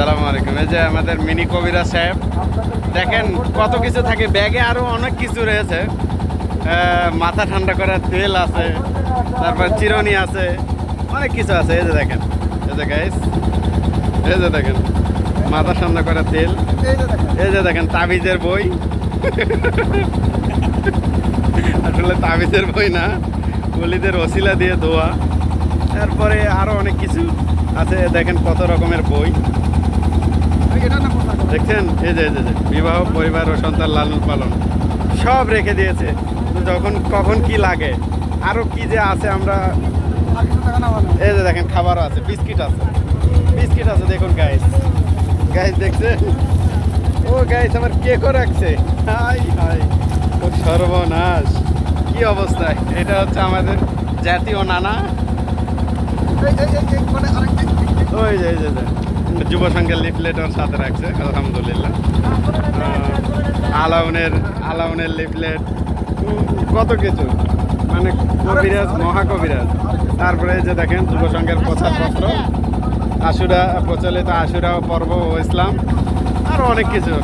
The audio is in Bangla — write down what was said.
আসসালামু আলাইকুম। এই যে আমাদের মিনি কবিরা সাহেব, দেখেন কত কিছু থাকে, ব্যাগে আরও অনেক কিছু রয়েছে। মাথা ঠান্ডা করার তেল আছে, তারপর চিরনি আছে, অনেক কিছু আছে। এই যে দেখেন, এই যে গাইস এই যে দেখেন, মাথা ঠান্ডা করার তেল। এই যে দেখেন, তাবিজের বই। আসলে তাবিজের বই না, গলিদের ওসিলা দিয়ে দোয়া তারপরে আরও অনেক কিছু আছে, দেখেন কত রকমের বই। দেখছেন এই যে এই যে, বিবাহ পরিবার ও সন্তান লালন পালন সব রেখে দিয়েছে। যখন কখন কি লাগে আরও কি যে আছে আমরা এই যে দেখেন খাবারও আছে বিস্কিট আছে। বিস্কিট আছে দেখুন গাইস গাইস দেখছে ও গাইস আমার কেকও রাখছে। হাই হাই ও সর্বনাশ। কি অবস্থা? এটা হচ্ছে আমাদের জাতীয় নানা। ওই যে এই যে, এই যে। যুব সংঘের লিফলেট ওর সাথে রাখছে, আলহামদুলিল্লাহ। আলাউনের আলাউনের লিফলেট কত কিছু। মানে কবিরাজ, মহাকবিরাজ। তারপরে যে দেখেন, যুব সংঘের প্রচারপত্র। আশুরা, প্রচলিত আশুরা পর্ব ও ইসলাম। আরও অনেক কিছু।